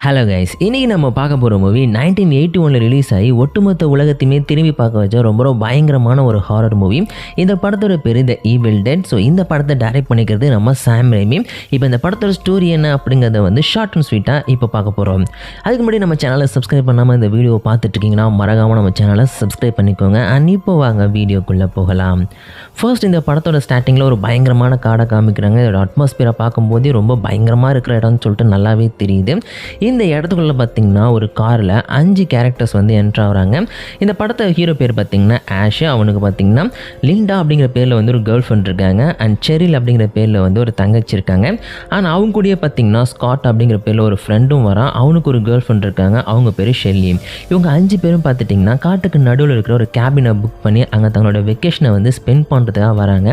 Hello guys இன்றைக்கி நம்ம பார்க்க போகிற மூவி நைன்டீன் எயிட்டி ஒனில் ரிலீஸ் ஆகி ஒட்டுமொத்த உலகத்தையுமே திரும்பி பார்க்க வச்ச ரொம்ப ரொம்ப பயங்கரமான ஒரு ஹாரர் மூவி இந்த படத்தோட பேர் த ஈவில் டெட் ஸோ இந்த படத்தை டைரக்ட் பண்ணிக்கிறது நம்ம சாம் ரேமி இப்போ இந்த படத்தோட ஸ்டோரி என்ன அப்படிங்கிறத வந்து ஷார்ட் அண்ட் ஸ்வீட்டாக இப்போ பார்க்க போகிறோம் அதுக்கு முன்னாடி நம்ம சேனலை சப்ஸ்கிரைப் பண்ணாமல் இந்த வீடியோ பார்த்துட்டு இருக்கீங்கன்னா மறக்காமல் நம்ம சேனலை சப்ஸ்கிரைப் பண்ணிக்கோங்க. அண்ட் இப்போ வாங்க வீடியோக்குள்ளே போகலாம். ஃபர்ஸ்ட் இந்த படத்தோட ஸ்டார்டிங்கில் ஒரு பயங்கரமான காடை காமிக்கிறாங்க. இதோட அட்மாஸ்பியரை பார்க்கும்போதே ரொம்ப பயங்கரமாக இருக்கிற இடம்னு சொல்லிட்டு நல்லாவே தெரியுது. இந்த இடத்துக்குள்ளே பார்த்தீங்கன்னா ஒரு காரில் அஞ்சு கேரக்டர்ஸ் வந்து என்ட்ரு ஆகிறாங்க. இந்த படத்தை ஹீரோ பேர் பார்த்தீங்கன்னா ஆஷு அவனுக்கு பார்த்தீங்கன்னா லிண்டா அப்படிங்கிற பேரில் வந்து ஒரு கேர்ள் ஃப்ரெண்ட் இருக்காங்க. அண்ட் செரில் அப்படிங்கிற பேரில் வந்து ஒரு தங்கச்சி இருக்காங்க. அண்ட் அவங்க கூடயே பார்த்தீங்கன்னா ஸ்காட் அப்படிங்கிற பேரில் ஒரு ஃப்ரெண்டும் வரான். அவனுக்கு ஒரு கேர்ள் ஃப்ரெண்ட் இருக்காங்க. அவங்க பேர் ஷெல்லி இவங்க அஞ்சு பேரும் பார்த்துட்டிங்கன்னா காட்டுக்கு நடுவில் இருக்கிற ஒரு கேபினை புக் பண்ணி அங்கே தங்களோட வெக்கேஷனை வந்து ஸ்பெண்ட் பண்ணுறதுக்காக வராங்க.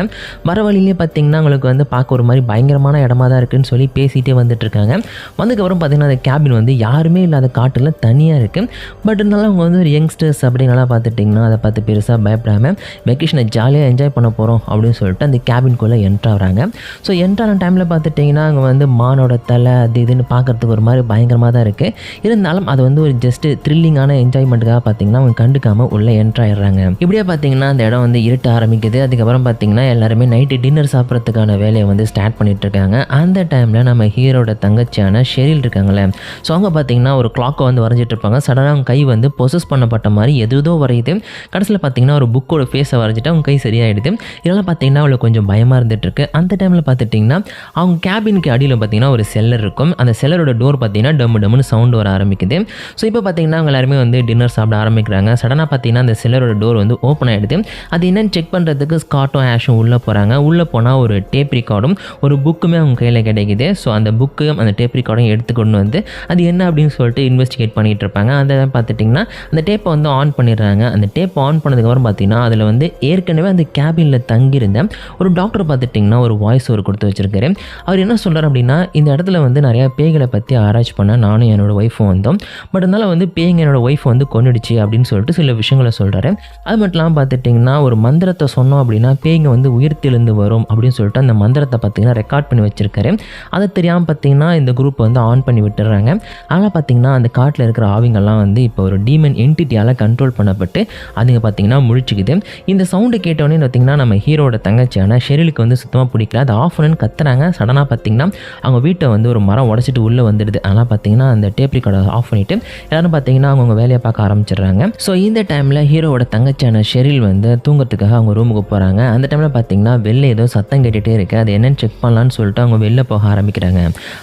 வர வழியிலே பார்த்தீங்கன்னா அவங்களுக்கு வந்து பார்க்க ஒரு மாதிரி பயங்கரமான இடமா தான் இருக்குன்னு சொல்லி பேசிகிட்டே வந்துட்டு இருக்காங்க. வந்ததுக்கப்புறம் பார்த்தீங்கன்னா அந்த கேபின் வந்து யாருமே இல்லாத காட்டில் தனியாக இருக்குது பட் இருந்தாலும் அவங்க வந்து ஒரு யங்ஸ்டர்ஸ் அப்படிங்கலாம் பார்த்துட்டிங்கன்னா அதை பார்த்து பெருசாக பயப்படாமல் வெக்கேஷனை ஜாலியாக என்ஜாய் பண்ண போகிறோம் அப்படின்னு சொல்லிட்டு அந்த கேபின்குள்ளே என்ட்ராகிறாங்க ஸோ என்ட்ரான டைமில் பார்த்துட்டிங்கன்னா அங்கே வந்து மானோட தலை அது இதுன்னு பார்க்குறதுக்கு ஒரு மாதிரி பயங்கரமாக தான் இருக்குது இருந்தாலும் அது வந்து ஒரு ஜஸ்ட்டு த்ரில்லிங்கான என்ஜாய்மெண்ட்டுக்காக பார்த்தீங்கன்னா அவங்க கண்டுக்காமல் உள்ளே என்ட்ராயிடுறாங்க இப்படியே பார்த்தீங்கன்னா அந்த இடம் வந்து இருட்ட ஆரம்பிக்குது. அதுக்கப்புறம் பார்த்தீங்கன்னா எல்லாருமே நைட்டு டின்னர் சாப்பிட்றதுக்கான வேலையை வந்து ஸ்டார்ட் பண்ணிட்டு இருக்காங்க. அந்த டைமில் நம்ம ஹீரோட தங்கச்சியான ஷெரில் இருக்காங்களே ஸோ அவங்க பார்த்தீங்கன்னா ஒரு கிளாக்கை வந்து வரைஞ்சிட்டு இருப்பாங்க. சடனாக அவங்க கை வந்து பொசஸ் பண்ணப்பட்ட மாதிரி எதுதோ வரையுது. கடைசியில் பார்த்தீங்கன்னா ஒரு புக்கோட ஃபேஸை வரைஞ்சிட்டு அவங்க கை சரியாயிடுது. இதெல்லாம் பார்த்தீங்கன்னா அவளுக்கு கொஞ்சம் பயமாக இருந்துகிட்ருக்கு அந்த டைமில் பார்த்துட்டிங்கன்னா அவங்க கேபினுக்கு அடியில் பார்த்தீங்கன்னா ஒரு செல்லர் இருக்கும். அந்த செல்லரோட டோர் பார்த்தீங்கன்னா டம்மு டம்முன்னு சவுண்ட் வர ஆரம்பிக்குது. ஸோ இப்போ பார்த்தீங்கன்னா அவங்க எல்லாருமே வந்து டின்னர் சாப்பிட ஆரம்பிக்கிறாங்க. சடனாக பார்த்தீங்கன்னா அந்த செல்லரோட டோர் வந்து ஓப்பன் ஆகிடுது அது என்னன்னு செக் பண்ணுறதுக்கு ஸ்காட்டும் ஆஷும் உள்ளே போகிறாங்க உள்ளே போனால் ஒரு டேப் ரிகார்டும் ஒரு புக்குமே அவங்க கையில் கிடைக்குது. ஸோ அந்த புக்கு அந்த டேப் ரிகார்டும் எடுத்து கொண்டு வந்து அது என்ன அப்படின்னு சொல்லிட்டு இன்வெஸ்டிகேட் பண்ணிகிட்டு இருப்பாங்க அதை பார்த்துட்டிங்கன்னா அந்த டேப்பை வந்து ஆன் பண்ணிடுறாங்க. அந்த டேப் ஆன் பண்ணதுக்கப்புறம் பார்த்தீங்கன்னா அதில் வந்து ஏற்கனவே அந்த கேபினில் தங்கியிருந்த ஒரு டாக்டர் பார்த்துட்டிங்கன்னா ஒரு வாய்ஸ் ஒரு கொடுத்து வச்சிருக்காரு. அவர் என்ன சொல்கிறார் அப்படின்னா இந்த இடத்துல வந்து நிறையா பேய்களை பற்றி ஆராய்ச்சி பண்ண நானும் என்னோடய ஒய்ஃபும் வந்தோம். பட் இருந்தாலும் வந்து பேய்ங்க என்னோடய ஒய்ஃப் வந்து கொண்டுடுச்சு அப்படின்னு சொல்லிட்டு சில விஷயங்களை சொல்கிறாரு அது மட்டும் இல்லாமல் பார்த்துட்டிங்கன்னா ஒரு மந்திரத்தை சொன்னோம் அப்படின்னா பேய்ங்க வந்து உயிர்த்தெழுந்து வரும் அப்படின்னு சொல்லிட்டு அந்த மந்திரத்தை பார்த்திங்கன்னா ரெக்கார்ட் பண்ணி வச்சுருக்காரு. அதை தெரியாமல் பார்த்தீங்கன்னா இந்த குரூப் வந்து ஆன் பண்ணி விட்டுறாங்க ஆனால் பார்த்தீங்கன்னா அந்த காட்டில் இருக்கிற ஆவிங்கெல்லாம் வந்து இப்போ ஒரு டீமன் என்டிட்டியால் கண்ட்ரோல் பண்ணப்பட்டு அதுங்க பார்த்தீங்கன்னா முழிச்சுக்குது. இந்த சவுண்டு கேட்டோடனே பார்த்தீங்கன்னா நம்ம ஹீரோட தங்கச்சியான ஷெரிலுக்கு வந்து சுத்தமாக பிடிக்கல. அது ஆஃப் பண்ணு கத்துறாங்க. சடனாக பார்த்தீங்கன்னா அவங்க வீட்டை வந்து ஒரு மரம் உடச்சிட்டு உள்ளே வந்துடுது. ஆனால் பார்த்தீங்கன்னா அந்த டேப் ரெக்கார்டை ஆஃப் பண்ணிவிட்டு எல்லாரும் பார்த்தீங்கன்னா அவங்க வேலையை பார்க்க ஆரம்பிச்சிடுறாங்க. ஸோ இந்த டைமில் ஹீரோவோட தங்கச்சியான ஷெரில் வந்து தூங்குறதுக்காக அவங்க ரூமுக்கு போகிறாங்க அந்த டைமில் பார்த்தீங்கன்னா வெளில ஏதோ சத்தம் கேட்டுகிட்டே இருக்குது அது என்னென்னு செக் பண்ணலான்னு சொல்லிட்டு அவங்க வெளில போக ஆரம்பிக்கிறாங்க.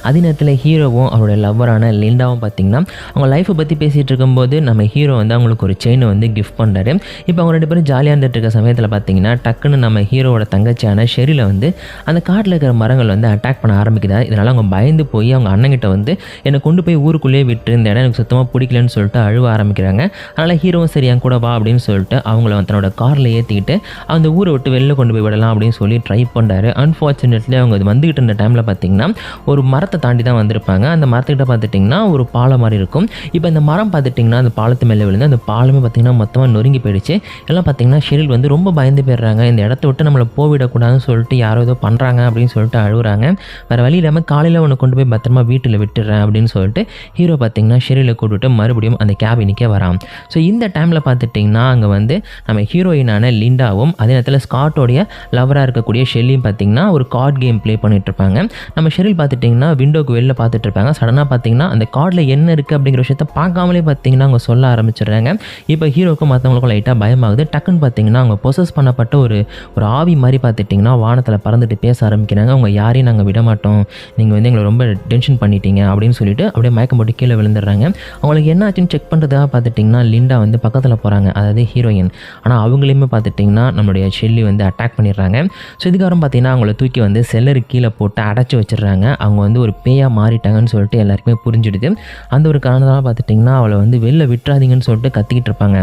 அதே நேரத்தில் ஹீரோவும் அவரோட லவ்வரான லிண்டாவும் பார்த்தீங்கன்னா அவங்க லைஃப்பை பற்றி பேசிகிட்டு இருக்கும்போது நம்ம ஹீரோ வந்து அவங்களுக்கு ஒரு செயினை வந்து கிஃப்ட் பண்ணுறாரு இப்போ அவங்க ரெண்டு பேரும் ஜாலியாக இருந்துட்டு இருக்க சமயத்தில் பார்த்தீங்கன்னா டக்குன்னு நம்ம ஹீரோவோட தங்கச்சியான ஷெரியில் வந்து அந்த காட்டில் இருக்கிற மரங்கள் வந்து அட்டாக் பண்ண ஆரம்பிக்குதா. இதனால் அவங்க பயந்து போய் அவங்க அண்ணங்கிட்ட வந்து என்னை கொண்டு போய் ஊருக்குள்ளேயே விட்டு இந்த இடம் எனக்கு சுத்தமாக பிடிக்கலன்னு சொல்லிட்டு அழுவ ஆரம்பிக்கிறாங்க. அதனால் ஹீரோவும் சரி என் கூட வா அப்படின்னு சொல்லிட்டு அவங்கள தன்னோட காரில் ஏற்றிக்கிட்டு அந்த ஊரை விட்டு வெளில கொண்டு போய் விடலாம் அப்படின்னு சொல்லி ட்ரை பண்ணுறாரு அன்ஃபார்ச்சுனேட்லி அவங்க வந்துக்கிட்டு இருந்த டைமில் பார்த்தீங்கன்னா ஒரு மரத்தை தாண்டி தான் வந்திருப்பாங்க. அந்த மரத்துக்கிட்ட பார்த்துட்டிங்கன்னா ஒரு பாலம் மாதிரி இருக்கும். இப்போ இந்த மரம் பார்த்துட்டிங்கன்னா அந்த பாலத்து மேலே விழுந்து அந்த பாலமே பார்த்திங்கன்னா மொத்தமாக நொறுங்கி போயிடுச்சு. எல்லாம் பார்த்திங்கன்னா ஷெரில் வந்து ரொம்ப பயந்து போயிடுறாங்க. இந்த இடத்த விட்டு நம்மளை போவிடக்கூடாதுன்னு சொல்லிட்டு யாரோ ஏதோ பண்ணுறாங்க அப்படின்னு சொல்லிட்டு அழுகுறாங்க. வேறு வழி இல்லாமல் காலையில் ஒன்று கொண்டு போய் பத்திரமா வீட்டில் விட்டுறேன் அப்படின்னு சொல்லிட்டு ஹீரோ பார்த்திங்கன்னா ஷெரிலை கூப்பிட்டு மறுபடியும் அந்த கேபினுக்கே வரான். ஸோ இந்த டைமில் பார்த்துட்டிங்கன்னா அங்கே வந்து நம்ம ஹீரோயினான லிண்டாவும் அதே நேரத்தில் ஸ்காட்டோடைய லவராக இருக்கக்கூடிய ஷெல்லியும் பார்த்திங்கன்னா ஒரு கார்ட் கேம் ப்ளே பண்ணிட்டு இருப்பாங்க. நம்ம ஷெரில் பார்த்துட்டிங்கன்னா விண்டோக்கு வெளில பார்த்துட்டு இருப்பாங்க. சடனாக பார்த்தீங்கன்னா அந்த கார்டில் என்ன இருக்குது அப்படிங்கிற விஷயத்த பார்க்காமலே பார்த்தீங்கன்னா அவங்க சொல்ல ஆரம்பிச்சிடுறாங்க. இப்போ ஹீரோக்கும் மற்றவங்களுக்கும் லைட்டாக பயமாகுது. டக்குன்னு பார்த்தீங்கன்னா அவங்க பொசஸ் பண்ணப்பட்ட ஒரு ஒரு ஆவி மாதிரி பார்த்துட்டிங்கன்னா வானத்தில் பறந்துட்டு பேச ஆரம்பிக்கிறாங்க. அவங்க யாரையும் நாங்கள் விட மாட்டோம் நீங்கள் வந்து எங்களை ரொம்ப டென்ஷன் பண்ணிட்டீங்க அப்படின்னு சொல்லிட்டு அப்படியே மயக்கம் போட்டு கீழே விழுந்துடுறாங்க. அவங்களுக்கு என்ன ஆச்சுன்னு செக் பண்ணுறதுக்காக பார்த்துட்டிங்கன்னா லிண்டா வந்து பக்கத்தில் போகிறாங்க அதாவது ஹீரோயின் ஆனால் அவங்களையுமே பார்த்துட்டிங்கன்னா நம்மளுடைய ஷெல்லி வந்து அட்டாக் பண்ணிடுறாங்க. ஸோ இதுக்கப்புறம் பார்த்தீங்கன்னா அவங்கள தூக்கி வந்து செல்லரு கீழே போட்டு அடைச்சி வச்சிடுறாங்க. அவங்க வந்து ஒரு பேயாக மாறிட்டாங்கன்னு சொல்லிட்டு எல்லாருக்குமே புரிஞ்சிடுது. அந்த ஒரு காரணத்தால் பார்த்துட்டிங்கன்னா அவளை வந்து வெளில விட்டுறாதீங்கன்னு சொல்லிட்டு கத்திக்கிட்டு இருப்பாங்க.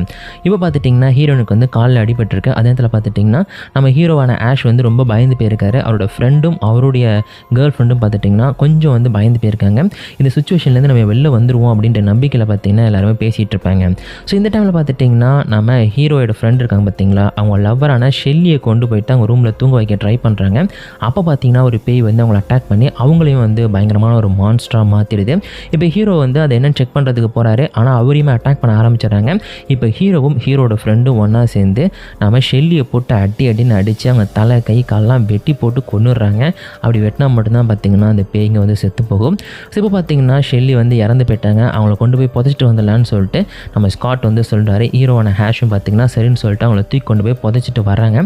இப்போ பார்த்துட்டிங்கன்னா ஹீரோனுக்கு வந்து காலில் அடிபட்டிருக்கு. அதே நேரத்தில் பார்த்துட்டிங்கன்னா நம்ம ஹீரோவான ஆஷ் வந்து ரொம்ப பயந்து போயிருக்காரு. அவரோட ஃப்ரெண்டும் அவருடைய கேர்ள் ஃப்ரெண்டும் பார்த்துட்டிங்கன்னா கொஞ்சம் வந்து பயந்து போயிருக்காங்க. இந்த சுச்சுவேஷன்லேருந்து நம்ம வெளில வந்துருவோம் அப்படின்ற நம்பிக்கையில் பார்த்தீங்கன்னா எல்லாருமே பேசிகிட்டு இருப்பாங்க. ஸோ இந்த டைமில் பார்த்துட்டிங்கன்னா நம்ம ஹீரோயோட ஃப்ரெண்ட் இருக்காங்க பார்த்தீங்களா? அவங்க லவ்வரான ஷெல்லியை கொண்டு போயிட்டு அவங்க ரூமில் தூங்க வைக்க ட்ரை பண்ணுறாங்க அப்போ பார்த்தீங்கன்னா ஒரு பேய் வந்து அவங்கள அட்டாக் பண்ணி அவங்களையும் வந்து பயங்கரமான ஒரு மான்ஸ்டராக மாற்றிடுது இப்போ ஹீரோ வந்து அதை என்னன்னு செக் பண்ணுறதுக்கு போகிறாரு ஆனால் அவரையுமே அட்டாக் பண்ண ஆரம்பிச்சிடுறாங்க. இப்போ ஹீரோவும் ஹீரோட ஃப்ரெண்டும் ஒன்றா சேர்ந்து நம்ம ஷெல்லியை போட்டு அடி அடின்னு அடித்து அவங்க தலை கை கால்லாம் வெட்டி போட்டு கொண்டுடுறாங்க அப்படி வெட்டினா மட்டும்தான் பார்த்திங்கன்னா அந்த பேய்ங்க வந்து செத்து போகும். ஸோ இப்போ பார்த்தீங்கன்னா ஷெல்லி வந்து இறந்து போயிட்டாங்க. அவங்கள கொண்டு போய் புதைச்சிட்டு வந்துடலான்னு சொல்லிட்டு நம்ம ஸ்காட் வந்து சொல்கிறாரு ஹீரோவான ஹேஷும் பார்த்திங்கன்னா சரின்னு சொல்லிட்டு அவங்கள தூக்கி கொண்டு போய் புதைச்சிட்டு வராங்க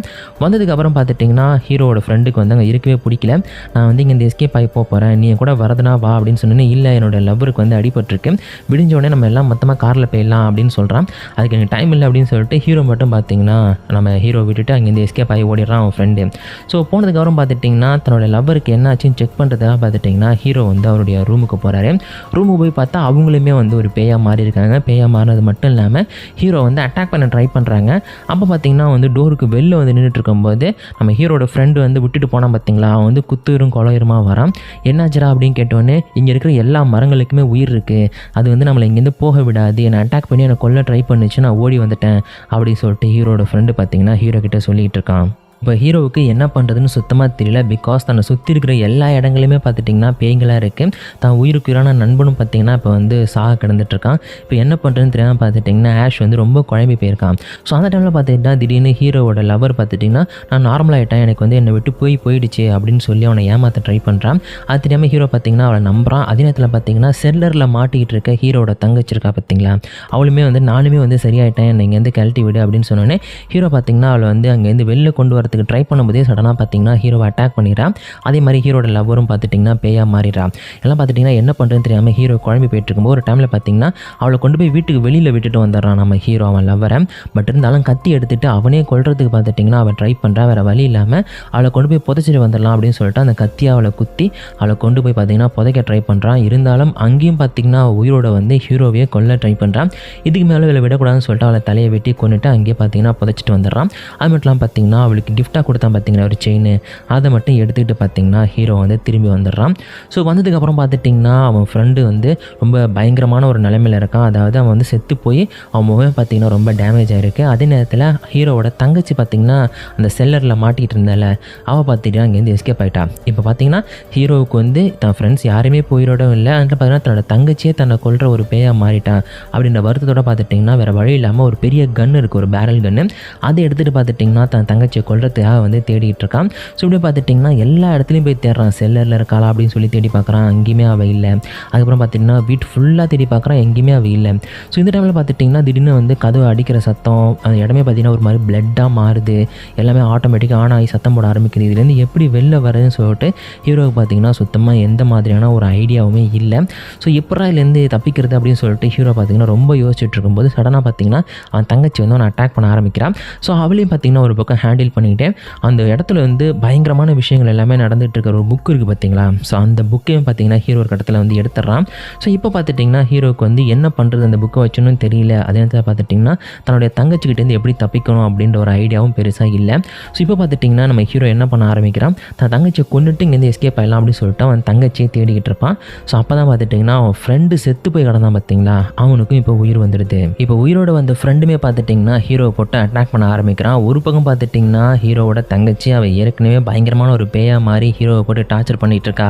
வந்ததுக்கப்புறம் பார்த்துட்டிங்கன்னா ஹீரோவோட ஃப்ரெண்டுக்கு வந்து அங்கே இருக்கவே பிடிக்கல. நான் வந்து இங்கே இந்த எஸ்கேப் ஆகி போக போகிறேன் நீ கூட வரதுனா வா அப்படின்னு சொன்னேன்னு இல்லை என்னோட லவ்வருக்கு வந்து அடிபட்டிருக்கு. விடிஞ்ச உடனே நம்ம எல்லாம் மொத்தமாக காரில் போயிடலாம் அப்படின்னு சொல்கிறான் அதுக்கு எனக்கு டைம் இல்லை அப்படின்னு சொல்லிட்டு ஹீரோ மட்டும் பார்த்தீங்கன்னா நம்ம ஹீரோ விட்டுட்டு அங்கேருந்து எஸ்கேப் ஆகி ஓடிடுறான் அவன் ஃப்ரெண்டு ஸோ போனதுக்கப்புறம் பார்த்துட்டிங்கன்னா தன்னோட லவ்வருக்கு என்ன ஆச்சுன்னு செக் பண்ணுறதுக்காக பார்த்துட்டிங்கன்னா ஹீரோ வந்து அவருடைய ரூமுக்கு போகிறாரு ரூமுக்கு போய் பார்த்தா அவங்களுமே வந்து ஒரு பேயாக மாறி இருக்காங்க. பேயாக மாறினது மட்டும் இல்லாமல் ஹீரோ வந்து அட்டாக் பண்ண ட்ரை பண்ணுறாங்க அப்போ பார்த்தீங்கன்னா வந்து டோருக்கு வெளில வந்து நின்றுட்டு இருக்கும்போது நம்ம ஹீரோட ஃப்ரெண்டு வந்து விட்டுட்டு போனால் பார்த்தீங்களா அவன் வந்து குத்துரும் கொலையுருமா வரான். என்னாச்சுடா அப்படின்னு கேட்டோன்னே இங்கே இருக்கிற எல்லா மரங்களுக்குமே உயிர் இருக்குது அது வந்து நம்மளை இங்கேருந்து போக விடாது. என்னை அட்டாக் பண்ணி என்னை கொல்ல ட்ரை பண்ணுச்சு நான் ஓடி வந்துட்டேன் அப்படின்னு சொல்லிட்டு ஹீரோட ஃப்ரெண்டு பார்த்தீங்கன்னா ஹீரோ கிட்ட சொல்லிகிட்டு இருக்கான். இப்போ ஹீரோவுக்கு என்ன பண்ணுறதுன்னு சுத்தமாக தெரியல. பிகாஸ் தன்னை சுற்றி இருக்கிற எல்லா இடங்களையுமே பார்த்துட்டிங்கன்னா பேய்களாக இருக்குது தான் உயிருக்கு உயிரான நண்பனும் பார்த்திங்கன்னா இப்போ வந்து சாக கிடந்துட்டு இருக்கான் இப்போ என்ன பண்ணுறதுன்னு தெரியாமல் பார்த்துட்டிங்கன்னா ஆஷ் வந்து ரொம்ப குழம்பி போயிருக்கான். ஸோ அந்த டைமில் பார்த்துக்கிட்டா திடீர்னு ஹீரோவோட லவர் பார்த்துட்டிங்கன்னா நான் நார்மலாகிட்டேன் எனக்கு வந்து என்னை விட்டு போய் போயிடுச்சு அப்படின்னு சொல்லி அவனை ஏமாற்ற ட்ரை பண்ணுறான் அது தெரியாமல் ஹீரோ பார்த்திங்கன்னா அவளை நம்புறான். அதே நேரத்தில் பார்த்திங்கன்னா செல்லரில் மாட்டிக்கிட்டு இருக்க ஹீரோட தங்கச்சி இருக்கா பார்த்தீங்களா? அவளுமே வந்து நானுமே வந்து சரியாயிட்டேன். என்னை இங்கேருந்து கழட்டி விடு அப்படின்னு சொன்னோன்னே ஹீரோ பார்த்திங்கன்னா அவளை வந்து அங்கேருந்து வெளில கொண்டு பண்ணுறதுக்கு ட்ரை பண்ணும்போதே சடனாக பார்த்தீங்கன்னா ஹீரோவை அட்டாக் பண்ணிடுறான் அதே மாதிரி ஹீரோட லவ்வரும் பார்த்துட்டிங்கன்னா பேயாக மாறிடுறான் எல்லாம் பார்த்துட்டிங்கன்னா என்ன பண்ணுறதுன்னு தெரியாமல் ஹீரோ குழம்பி போயிட்டு இருக்கும்போது ஒரு டைமில் பார்த்தீங்கன்னா அவளை கொண்டு போய் வீட்டுக்கு வெளியில் விட்டுட்டு வந்துடுறான் நம்ம ஹீரோ அவன் லவ்வரை பட் இருந்தாலும் கத்தி எடுத்துகிட்டு அவனே கொள்றதுக்கு பார்த்துட்டிங்கன்னா அவன் ட்ரை பண்ணுறான் வேறு வழி இல்லாமல் அவளை கொண்டு போய் புதைச்சிட்டு வந்துடலாம் அப்படின்னு சொல்லிட்டு அந்த கத்தியை அவளை குத்தி அவளை கொண்டு போய் பார்த்தீங்கன்னா புதைக்க ட்ரை பண்ணுறான் இருந்தாலும் அங்கேயும் பார்த்தீங்கன்னா உயிரோட வந்து ஹீரோவையே கொல்ல ட்ரை பண்ணுறான் இதுக்கு மேலே இவளை விடக்கூடாதுன்னு சொல்லிட்டு அவளை தலையை வெட்டி கொண்டுட்டு அங்கேயே பார்த்தீங்கன்னா புதைச்சிட்டு வந்துடுறான் அது மட்டும் இல்லாமல் பார்த்தீங்கன்னா அவளுக்கு கிஃப்டாக கொடுத்தான் பார்த்தீங்கன்னா ஒரு செயின் அதை மட்டும் எடுத்துக்கிட்டு பார்த்தீங்கன்னா ஹீரோ வந்து திரும்பி வந்துடுறான். ஸோ வந்ததுக்கப்புறம் பார்த்துட்டிங்கன்னா அவன் ஃப்ரெண்டு வந்து ரொம்ப பயங்கரமான ஒரு நிலைமையில் இருக்கான். அதாவது அவன் வந்து செத்து போய் அவன் முகம் பார்த்தீங்கன்னா ரொம்ப டேமேஜ் ஆகிருக்கு அதே நேரத்தில் ஹீரோவோட தங்கச்சி பார்த்தீங்கன்னா அந்த செல்லரில் மாட்டிகிட்டு இருந்தால அவள் பார்த்துட்டு அங்கேருந்து எஸ்கேப் ஆகிட்டான் இப்போ பார்த்தீங்கன்னா ஹீரோவுக்கு வந்து தன் ஃப்ரெண்ட்ஸ் யாருமே போயிடவும் இல்லை. அதில் பார்த்தீங்கன்னா தன்னோட தங்கச்சியே தன்னை கொல்ற ஒரு பேயாக மாறிட்டான். அப்படின்ற வருத்தத்தோட பார்த்துட்டிங்கன்னா வேறு வழி இல்லாமல் ஒரு பெரிய கன் இருக்குது ஒரு பேரல் கன்று அதை எடுத்துகிட்டு பார்த்துட்டிங்கன்னா தன் தங்கச்சியை கொல்றதுக்காக வந்து தேடிக்கிட்டு இருக்கான் ஸோ இப்படி பார்த்துட்டிங்கன்னா எல்லா இடத்துலையும் போய் தேடுறான். செல்லரில் இருக்காளா அப்படின்னு சொல்லி தேடி பார்க்குறான். அங்கேயுமே அவள் இல்லை. அதுக்கப்புறம் பார்த்திங்கன்னா வீட்டு ஃபுல்லாக தேடி பார்க்குறான். எங்கேயுமே அவள் இல்லை. ஸோ இந்த டைமில் பார்த்துட்டிங்கன்னா திடீர்னு வந்து கதவு அடிக்கிற சத்தம் அந்த இடமே பார்த்திங்கன்னா ஒரு மாதிரி பிளட்டாக மாறுது. எல்லாமே ஆட்டோமேட்டிக்காக ஆன் ஆகி சத்தம் போட ஆரம்பிக்குது. இதுலேருந்து எப்படி வெளில வரதுன்னு சொல்லிட்டு ஹீரோவுக்கு பார்த்திங்கன்னா சுத்தமாக எந்த மாதிரியான ஒரு ஐடியாவுமே இல்லை. ஸோ எப்படா இதுலேருந்து தப்பிக்கிறது அப்படின்னு சொல்லிட்டு ஹீரோ பார்த்திங்கன்னா ரொம்ப யோசிச்சுட்டு இருக்கும்போது சடனாக பார்த்திங்கன்னா அவன் தங்கச்சி வந்து அவனை அட்டாக் பண்ண ஆரம்பிக்கிறான். ஸோ அவளையும் பார்த்திங்கன்னா ஒரு பக்கம் ஹேண்டில் பண்ணிக்கிட்டு அந்த இடத்துல வந்து பயங்கரமான விஷயங்கள் எல்லாமே நடந்துகிட்டு இருக்கிற ஒரு புக் இருக்குது பார்த்தீங்களா ஸோ அந்த புக்கையும் பார்த்தீங்கன்னா ஹீரோ ஒரு இடத்துல வந்து எடுத்துடுறான் ஸோ இப்போ பார்த்துட்டிங்கன்னா ஹீரோவுக்கு வந்து என்ன பண்ணுறது அந்த புக்கை வச்சுன்னு தெரியல. அதே நேரத்தில் பார்த்துட்டிங்கன்னா தன்னுடைய தங்கச்சிக்கிட்டேருந்து எப்படி தப்பிக்கணும் அப்படின்ற ஒரு ஐடியாவும் பெருசாக இல்லை. ஸோ இப்போ பார்த்துட்டிங்கன்னா நம்ம ஹீரோ என்ன பண்ண ஆரம்பிக்கிறான்? தன் தங்கச்சியை கொண்டுட்டு இங்கேருந்து எஸ்கேப் ஆகலாம் அப்படின்னு சொல்லிட்டு அவன் தங்கச்சியை தேடிக்கிட்டு இருப்பான். ஸோ அப்போ தான் பார்த்துட்டிங்கன்னா அவன் ஃப்ரெண்டு செத்து போய் கிடந்தான் பார்த்தீங்களா அவனுக்கும் இப்போ உயிர் வந்துடுது. இப்போ உயிரோட வந்த ஃப்ரெண்டுமே பார்த்துட்டிங்கன்னா ஹீரோவை போட்டு அட்டாக் பண்ண ஆரம்பிக்கிறான். ஒரு பக்கம் பார்த்துட்டிங்கன்னா ஹீரோவோட தங்கச்சி அவள் ஏற்கனவே பயங்கரமான ஒரு பேயாக மாறி ஹீரோவை போட்டு டார்ச்சர் பண்ணிகிட்டு இருக்கா.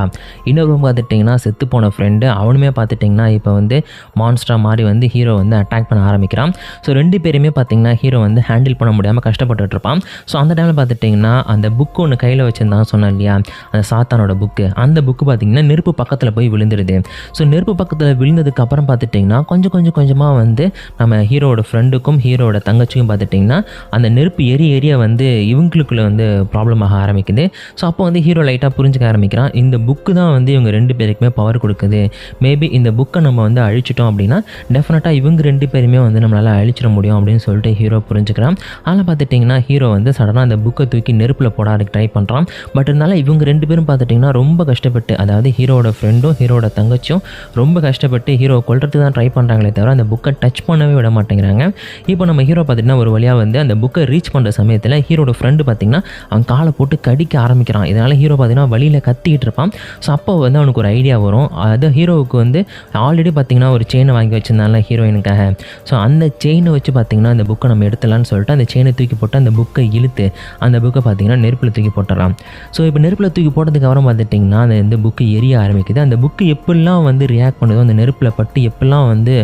இன்னொரு ரூம் பார்த்துட்டிங்கன்னா செத்து போன ஃப்ரெண்டு அவனுமே பார்த்துட்டிங்கன்னா இப்போ வந்து மான்ஸ்டராக மாறி வந்து ஹீரோ வந்து அட்டாக் பண்ண ஆரம்பிக்கிறான். ஸோ ரெண்டு பேருமே பார்த்திங்கன்னா ஹீரோ வந்து ஹேண்டில் பண்ண முடியாமல் கஷ்டப்பட்டுட்டு இருப்பான். ஸோ அந்த டைமில் பார்த்துட்டிங்கன்னா அந்த புக்கு ஒன்று கையில் வச்சுருந்தான் சொன்னேன் இல்லையா? அந்த சாத்தானோட புக்கு அந்த புக்கு பார்த்திங்கன்னா நெருப்பு பக்கத்தில் போய் விழுந்துருது. ஸோ நெருப்பு பக்கத்தில் விழுந்ததுக்கப்புறம் பார்த்துட்டிங்கன்னா கொஞ்சம் கொஞ்சம் கொஞ்சமாக வந்து நம்ம ஹீரோவோட ஃப்ரெண்டுக்கும் ஹீரோட தங்கச்சிக்கும் பார்த்துட்டிங்கன்னா அந்த நெருப்பு எரி எரிய வந்து இவங்களுக்குள்ளே வந்து ப்ராப்ளம் ஆக ஆரம்பிக்குது. ஸோ அப்போ வந்து ஹீரோ லைட்டாக புரிஞ்சுக்க ஆரம்பிக்கிறான். இந்த புக்கு தான் வந்து இவங்க ரெண்டு பேருக்குமே பவர் கொடுக்குது. மேபி இந்த புக்கை நம்ம வந்து அழிச்சிட்டோம் அப்படின்னா டெஃபினட்டாக இவங்க ரெண்டு பேருமே வந்து நம்மளால் அழிச்சிட முடியும் அப்படின்னு சொல்லிட்டு ஹீரோ புரிஞ்சுக்கிறான். அதில் பார்த்துட்டிங்கன்னா ஹீரோ வந்து சடனாக அந்த புக்கை தூக்கி நெருப்பில் போட ட்ரை பண்ணுறான் பட் இருந்தாலும் இவங்க ரெண்டு பேரும் பார்த்துட்டிங்கன்னா ரொம்ப கஷ்டப்பட்டு அதாவது ஹீரோட ஃப்ரெண்டும் ஹீரோட தங்கச்சியும் ரொம்ப கஷ்டப்பட்டு ஹீரோ கொல்றதுக்கு தான் ட்ரை பண்ணுறாங்களே தவிர அந்த புக்கை டச் பண்ணவே விட மாட்டேங்கிறாங்க. இப்போ நம்ம ஹீரோ பார்த்துட்டிங்கன்னா ஒரு வழியாக வந்து அந்த புக்கை ரீச் பண்ணுற சமயத்தில் ஹீரோட ஃப்ரெண்ட் ஃப்ரெண்டு பார்த்தீங்கன்னா அவன் காலை போட்டு கடிக்க ஆரம்பிக்கிறான். இதனால் ஹீரோ பார்த்தீங்கன்னா வழியில் கத்திக்கிட்டு இருப்பான். ஸோ அப்போ வந்து அவனுக்கு ஒரு ஐடியா வரும். அது ஹீரோவுக்கு வந்து ஆல்ரெடி பார்த்தீங்கன்னா ஒரு செயினை வாங்கி வச்சிருந்தால ஹீரோயினுக்காக ஸோ அந்த செயினை வச்சு பார்த்தீங்கன்னா அந்த புக்கை நம்ம எடுத்துலான்னு சொல்லிட்டு அந்த செயினை தூக்கி போட்டு அந்த புக்கை இழுத்து அந்த புக்கை பார்த்தீங்கன்னா நெருப்பில் தூக்கி போட்டுடலாம். ஸோ இப்போ நெருப்பில் தூக்கி போட்டதுக்கு அப்புறம் பார்த்துட்டிங்கன்னா அந்த இந்த புக்கு எரிய ஆரம்பிக்குது. அந்த புக்கு எப்படிலாம் வந்து ரியாக்ட் பண்ணுதோ அந்த நெருப்பில் பட்டு எப்படிலாம் வந்து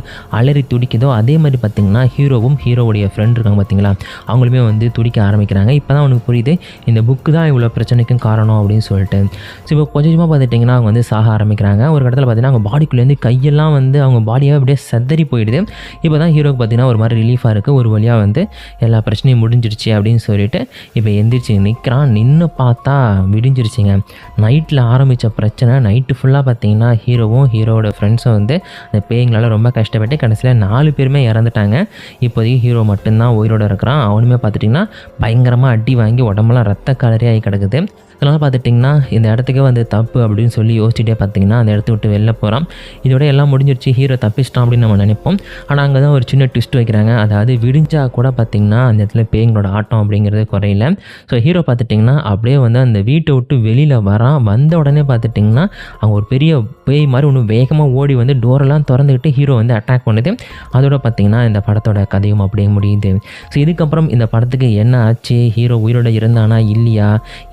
அலறி துடிக்குதோ அதே மாதிரி பார்த்திங்கன்னா ஹீரோவும் ஹீரோவுடைய ஃப்ரெண்ட் இருக்காங்க பார்த்தீங்களா அவங்களுமே வந்து துடிக்க ஆரம்பிக்கிறாங்க. இப்போ தான் அவனுக்கு புரியுது. இந்த புக்கு தான் இவ்வளோ பிரச்சனைக்கும் காரணம் அப்படின்னு சொல்லிட்டு. ஸோ இப்போ கொஞ்சம் கொஞ்சமாக பார்த்துட்டிங்கன்னா அவங்க வந்து சாக ஆரம்பிக்கிறாங்க. ஒரு இடத்துல பார்த்தீங்கன்னா அவங்க பாடிக்குள்ளேருந்து கையெல்லாம் வந்து அவங்க பாடியாக அப்படியே சதறி போயிடுது. இப்போ தான் ஹீரோக்கு பார்த்தீங்கன்னா ஒரு மாதிரி ரிலீஃபாக இருக்குது ஒரு வழியாக வந்து எல்லா பிரச்சனையும் முடிஞ்சிருச்சு அப்படின்னு சொல்லிட்டு இப்போ எந்திரிச்சு நிற்கிறான் நின்று பார்த்தா விடிஞ்சிருச்சுங்க. நைட்டில் ஆரம்பித்த பிரச்சனை நைட்டு ஃபுல்லாக பார்த்தீங்கன்னா ஹீரோவும் ஹீரோவோட ஃப்ரெண்ட்ஸும் வந்து அந்த பேய்ங்களால் ரொம்ப கஷ்டப்பட்டு கடைசியில் நாலு பேருமே இறந்துட்டாங்க. இப்போதைக்கு ஹீரோ மட்டும்தான் உயிரோட இருக்கிறான். அவனுமே பார்த்துட்டிங்கன்னா பயங்கரமாக அடி வாங்கி உடம்பெல்லாம் ரத்த கலரியாகி கிடக்குது. அதனால் பார்த்துட்டிங்கன்னா இந்த இடத்துக்கு வந்து தப்பு அப்படின்னு சொல்லி யோசிச்சுட்டே பார்த்தீங்கன்னா அந்த இடத்த விட்டு வெளில போகிறான் இதோட எல்லாம் முடிஞ்சிருச்சு ஹீரோ தப்பிச்சிட்டான் அப்படின்னு நம்ம நினைப்போம். ஆனால் அங்கே தான் ஒரு சின்ன ட்விஸ்ட் வைக்கிறாங்க. அதாவது விடிஞ்சா கூட பார்த்திங்கன்னா அந்த இடத்துல பேய்களோட ஆட்டம் அப்படிங்கிறது குறையில. ஸோ ஹீரோ பார்த்துட்டிங்கன்னா அப்படியே வந்து அந்த வீட்டை விட்டு வெளியில் வரான். வந்த உடனே பார்த்துட்டிங்கன்னா அவங்க ஒரு பெரிய பேய் மாதிரி ஒன்று வேகமாக ஓடி வந்து டோரெல்லாம் திறந்துக்கிட்டு ஹீரோ வந்து அட்டாக் பண்ணுது. அதோட பார்த்திங்கன்னா இந்த படத்தோட கதையும் அப்படியே முடியுது. ஸோ இதுக்கப்புறம் இந்த படத்துக்கு என்ன ஆச்சு? ஹீரோ உயிரோட இருந்தானா இல்லையா?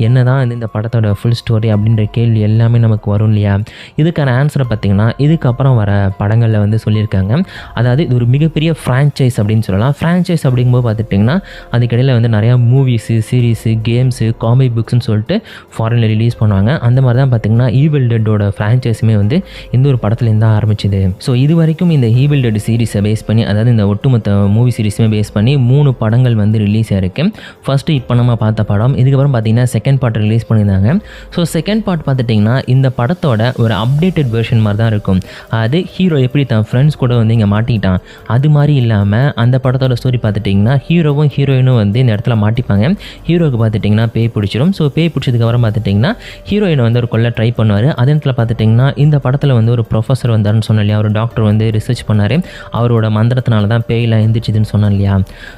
என்ன தான் இந்த படத்தோட ஃபுல் ஸ்டோரி அப்படின்ற கேள்வி எல்லாமே நமக்கு வரும் இல்லையா? இதுக்கான ஆன்சரை பார்த்திங்கன்னா இதுக்கப்புறம் வர படங்களில் வந்து சொல்லியிருக்காங்க. அதாவது இது ஒரு மிகப்பெரிய ஃப்ரான்ச்சைஸ் அப்படின்னு சொல்லலாம். ஃப்ரான்ச்சைஸ் அப்படிங்கும்போது பார்த்துட்டிங்கன்னா அதுக்கிடையில் வந்து நிறையா மூவிஸு சீரீஸு கேம்ஸு காமிக் புக்ஸ்னு சொல்லிட்டு ஃபாரினில் ரிலீஸ் பண்ணுவாங்க. அந்த மாதிரி தான் பார்த்திங்கன்னா ஈவில் டெட்டோட ஃப்ரான்ச்சைஸுமே வந்து இந்த ஒரு படத்துலேருந்து தான் ஆரம்பிச்சிது. ஸோ இது வரைக்கும் இந்த ஈவில் டெட் சீரிஸை பேஸ் பண்ணி அதாவது இந்த ஒட்டுமொத்த மூவி சீரிஸுமே பேஸ் பண்ணி மூணு படங்கள் வந்து ரிலீஸ் ஆயிருக்கு. ஃபஸ்ட்டு இப்போ பண்ணாமல் பார்த்த படம். இதுக்கப்புறம் பார்த்தீங்கன்னா செகண்ட் பார்ட் ரிலீஸ் பண்ணியிருந்தாங்க. ஸோ செகண்ட் பார்ட் பார்த்துட்டிங்கன்னா இந்த படத்தோட ஒரு அப்டேட்டட் வெர்ஷன் மாதிரி தான் இருக்கும். அது ஹீரோ எப்படி தன் ஃப்ரெண்ட்ஸ் கூட வந்து இங்கே மாட்டிக்கிட்டான். அது மாதிரி இல்லாமல் அந்த படத்தோட ஸ்டோரி பார்த்துட்டிங்கன்னா ஹீரோவும் ஹீரோயினும் வந்து இந்த இடத்துல மாட்டிப்பாங்க. ஹீரோவுக்கு பார்த்துட்டிங்கன்னா பேய் பிடிச்சிரும். ஸோ பேய் பிடிச்சதுக்கப்புறம் பார்த்துட்டிங்கன்னா ஹீரோயினை வந்து ஒரு கொள்ள ட்ரை பண்ணுவார். அதே இடத்துல பார்த்துட்டிங்கன்னா இந்த படத்தில் வந்து ஒரு ப்ரொஃபஸர் வந்தாருன்னு சொன்னேன் இல்லையா? ஒரு டாக்டர் வந்து ரிசர்ச் பண்ணார். அவரோட மந்திரத்தினால தான் பேயில் எழுந்திரிச்சிதுன்னு சொன்னேன் இல்லையா?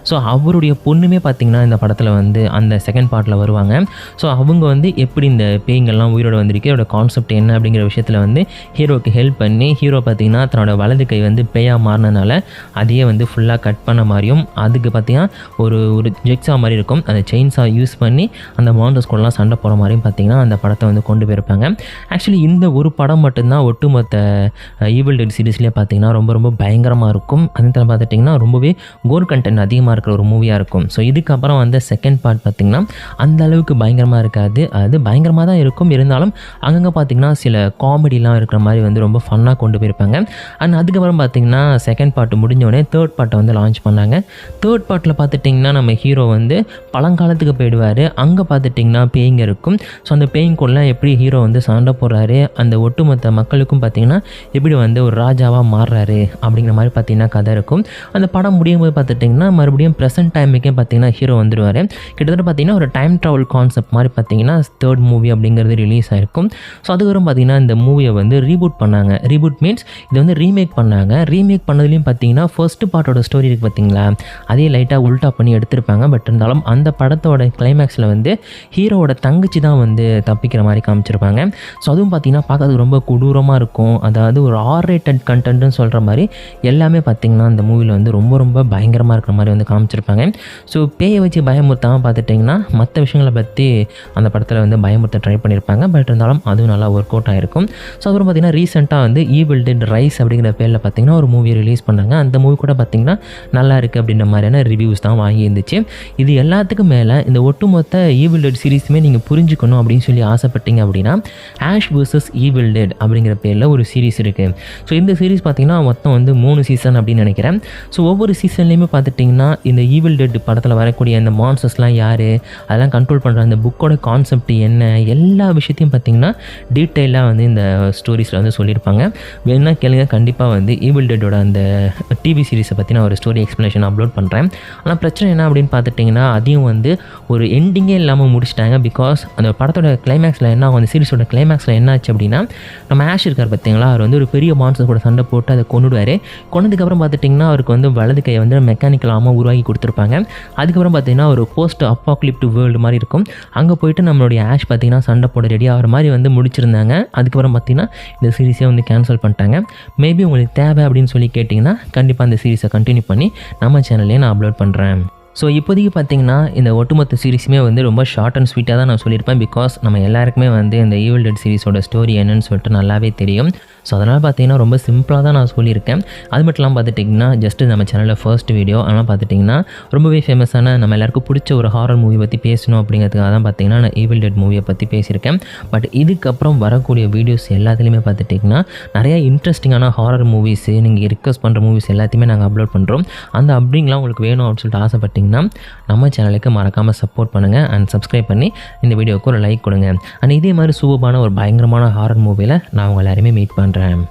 ஸோ அவருடைய பொண்ணுமே பார்த்திங்கன்னா இந்த படத்தில் வந்து அந்த செகண்ட் பார்ட்டில் வருவாங்க. ஸோ அவங்க வந்து எப்படி இந்த பேய்ங்கள்லாம் உயிரோட வந்திருக்கு அதோட கான்செப்ட் என்ன அப்படிங்கிற விஷயத்தில் வந்து ஹீரோக்கு ஹெல்ப் பண்ணி ஹீரோ பார்த்திங்கன்னா தன்னோட வலது கை வந்து பேயாக மாறினனால அதையே வந்து ஃபுல்லாக கட் பண்ண மாதிரியும் அதுக்கு பார்த்திங்கன்னா ஒரு ஒரு ஜெக்ஸா மாதிரி இருக்கும். அந்த செயின்ஸா யூஸ் பண்ணி அந்த மாண்டர்ஸ் கூடலாம் சண்டை போகிற மாதிரியும் பார்த்திங்கன்னா அந்த படத்தை வந்து கொண்டு போயிருப்பாங்க. ஆக்சுவலி இந்த ஒரு படம் மட்டும்தான் ஒட்டுமொத்த ஈவில் டெட் சீரீஸ்லேயே பார்த்திங்கன்னா ரொம்ப ரொம்ப பயங்கரமாக இருக்கும். அதே நேரத்தில் பார்த்துட்டிங்கன்னா ரொம்பவே கோர் கண்டென்ட் அதிகமாக இருக்கிற ஒரு மூவியாக இருக்கும். ஸோ இதுக்கப்புறம் வந்து செகண்ட் பார்ட் பார்த்திங்கன்னா அந்த அளவுக்கு பயங்கரமாக இருக்காது. அது பயங்கரமாக தான் இருக்கும். இருந்தாலும் அங்கங்கே பார்த்திங்கன்னா சில காமெடிலாம் இருக்கிற மாதிரி வந்து ரொம்ப ஃபன்னாக கொண்டு போயிருப்பாங்க. அண்ட் அதுக்கப்புறம் பார்த்திங்கன்னா செகண்ட் பார்ட் முடிஞ்சோடனே தேர்ட் பார்ட்டை வந்து லான்ச் பண்ணாங்க. தேர்ட் பார்ட்டில் பார்த்துட்டிங்கன்னா நம்ம ஹீரோ வந்து பழங்காலத்துக்கு போயிடுவார். அங்கே பார்த்துட்டிங்கன்னா பேய்ங்க இருக்கும். ஸோ அந்த பேய்ங்கூடலாம் எப்படி ஹீரோ வந்து சண்டை போடுறாரு? அந்த ஒட்டுமொத்த மக்களுக்கும் பார்த்திங்கன்னா எப்படி வந்து ஒரு ராஜாவாக மாறுறாரு? அப்படிங்கிற மாதிரி பார்த்திங்கன்னா கதை இருக்கும். அந்த படம் முடியும் போது பார்த்துட்டிங்கன்னா மறுபடியும் ப்ரெசென்ட் டைமுக்கே பார்த்திங்கன்னா ஹீரோ வந்துடுவார் கிட்டத்தட்ட பார்த்திங்கன்னா ஒரு டைம் ட்ராவல் கான்செப்ட் மாதிரி பார்த்திங்கன்னா தேர்ட் மூவி அப்படிங்கிறது ரிலீஸ் ஆயிருக்கும். ஸோ அதுக்கப்புறம் பார்த்திங்கன்னா இந்த மூவியை வந்து ரீபூட் பண்ணாங்க. ரீபூட் மீன்ஸ் இது வந்து ரீமேக் பண்ணாங்க. ரீமேக் பண்ணதுலேயும் பார்த்தீங்கன்னா ஃபர்ஸ்ட் பார்ட்டோட ஸ்டோரி இருக்குது பார்த்தீங்களா? அதே லைட்டாக உல்ட்டா பண்ணி எடுத்திருப்பாங்க. பட் இருந்தாலும் அந்த படத்தோட கிளைமேக்ஸில் வந்து ஹீரோவோட தங்கச்சி தான் வந்து தப்பிக்கிற மாதிரி காமிச்சிருப்பாங்க. ஸோ அதுவும் பார்த்தீங்கன்னா பார்க்கறதுக்கு ரொம்ப கொடூரமாக இருக்கும். அதாவது ஒரு ஆர் ரேட்டட் கண்டென்ட்னு சொல்கிற மாதிரி எல்லாமே பார்த்திங்கன்னா அந்த மூவியில் வந்து ரொம்ப ரொம்ப பயங்கரமாக இருக்கிற மாதிரி வந்து காமிச்சிருப்பாங்க. ஸோ பேயை வச்சு பயமுறுத்தாமல் பார்த்துட்டிங்கன்னா மற்ற விஷயங்களை பற்றி அந்த படத்தில் வந்து பயமுறுத்த ட்ரை பண்ணியிருப்பாங்க பட் இருந்தாலும் அதுவும் நல்லா ஒர்க் அவுட் ஆகிருக்கும் ஸோ அப்புறம் பார்த்திங்கன்னா ரீசெண்டாக வந்து ஈவில் டெட் ரைஸ் அப்படிங்கிற பேரில் பார்த்திங்கன்னா ஒரு மூவி ரிலீஸ் பண்ணாங்க. அந்த மூவி கூட பார்த்திங்கன்னா நல்லா இருக்குது அப்படின்ற மாதிரியான ரிவ்யூஸ் தான் வாங்கி இருந்துச்சு இது எல்லாத்துக்கும் மேலே இந்த ஒட்டுமொத்த ஈவில் டெட் சீரிஸுமே நீங்கள் புரிஞ்சுக்கணும் அப்படின்னு சொல்லி ஆசைப்பட்டீங்க அப்படின்னா ஆஷ் வர்சஸ் ஈவில் டெட் அப்படிங்கிற பேரில் ஒரு சீரிஸ் இருக்குது ஸோ இந்த சீரிஸ் பார்த்திங்கன்னா மொத்தம் வந்து மூணு சீசன் அப்படின்னு நினைக்கிறேன். ஸோ ஒவ்வொரு சீசன்லேயுமே பார்த்துட்டிங்கன்னா இந்த ஈவில் டெட் படத்தில் வரக்கூடிய அந்த மான்சர்ஸ்லாம் யார்? அதெல்லாம் கண்ட்ரோல் பண்ணுற அந்த புக்கோட கான்செப்ட் என்ன? எல்லா விஷயத்தையும் பார்த்தீங்கன்னா டீட்டெயிலாக வந்து இந்த ஸ்டோரிஸில் வந்து சொல்லியிருப்பாங்க. வேணா கேளுங்க. கண்டிப்பாக வந்து ஈவில் டெட்டோட அந்த டிவி சீரிஸை பற்றி நான் ஒரு ஸ்டோரி எக்ஸ்ப்ளனேஷன் அப்லோட் பண்ணுறேன் ஆனால் பிரச்சனை என்ன அப்படின்னு பார்த்துட்டிங்கன்னா அதையும் வந்து ஒரு எண்டிங்கே இல்லாமல் முடிச்சிட்டாங்க. பிகாஸ் அந்த படத்தோட கிளைமேக்ஸில் என்ன ஆகும் அந்த சீரிஸோட கிளைமேக்ஸில் என்ன ஆச்சு அப்படின்னா நம்ம ஆஷ் இருக்கார் பார்த்தீங்களா? அவர் வந்து ஒரு பெரிய மான்சர் கூட சண்டை போட்டு அதை கொண்டுடுவார் கொண்டதுக்கப்புறம் பார்த்துட்டிங்கன்னா அவருக்கு வந்து வலது கையை வந்து மெக்கானிக்கல் ஆமாம் உருவாக்கி கொடுத்துருப்பாங்க. அதுக்கப்புறம் பார்த்தீங்கன்னா ஒரு போஸ்ட் அப்பாக்லிப்டு வேர்ல்டு மாதிரி இருக்கும். அங்கே போயிட்டு நம்மளுடைய ஆஷ் பார்த்திங்கன்னா சண்டை போட ரெடி ஆகிற மாதிரி வந்து முடிச்சிருந்தாங்க. அதுக்கப்புறம் பார்த்தீங்கன்னா இந்த சீரீஸே வந்து கேன்சல் பண்ணிட்டாங்க. மேபி உங்களுக்கு தேவை அப்படின்னு சொல்லி கேட்டிங்கன்னா கண்டிப்பாக அந்த சீரிஸை கண்டினியூ பண்ணி நம்ம சேனல்லையே நான் அப்லோட் பண்ணுறேன் ஸோ இப்போதைக்கு பார்த்தீங்கன்னா இந்த ஒட்டுமொத்த சீரிஸுமே வந்து ரொம்ப ஷார்ட் அண்ட் ஸ்வீட்டாக தான் நான் சொல்லியிருப்பேன். பிகாஸ் நம்ம எல்லாருக்குமே வந்து இந்த ஈவில் டெட் சீரிஸோட ஸ்டோரி என்னன்னு சொல்லிட்டு நல்லாவே தெரியும். ஸோ அதனால் பார்த்தீங்கன்னா ரொம்ப சிம்பிளாக தான் நான் சொல்லியிருக்கேன். அது மட்டும் இல்லாமல் பார்த்துட்டிங்கன்னா ஜஸ்ட் நம்ம சேனலில் ஃபர்ஸ்ட் வீடியோ ஆனால் பார்த்துட்டிங்கன்னா ரொம்பவே ஃபேமஸான நம்ம எல்லாருக்கும் பிடிச்ச ஒரு ஹாரர் மூவி பற்றி பேசணும் அப்படிங்கிறதுக்காக தான் பார்த்தீங்கன்னா நான் ஈவில் டெட் மூவியை பற்றி பேசியிருக்கேன். பட் இதுக்கப்புறம் வரக்கூடிய வீடியோஸ் எல்லாத்துலேயுமே பார்த்துட்டிங்கன்னா நிறைய இன்ட்ரெஸ்டிங்கான ஹாரர் மூவிஸு நீங்கள் ரிக்வஸ்ட் பண்ணுற மூவிஸ் எல்லாத்தையுமே நாங்கள் அப்லோட் பண்ணுறோம் அந்த அப்டிங்லாம் உங்களுக்கு வேணும் அப்படின்னு சொல்லிட்டு ஆசைப்பட்டிங்கன்னா நம்ம சேனலுக்கு மறக்காமல் சப்போர்ட் பண்ணுங்கள் அண்ட் சப்ஸ்கிரைப் பண்ணி இந்த வீடியோவுக்கு ஒரு லைக் கொடுங்க. அண்ட் இதே மாதிரி சூப்பரான ஒரு பயங்கரமான ஹாரர் மூவியில் நான் உங்கள் எல்லாருமே மீட் பண்ணுறேன்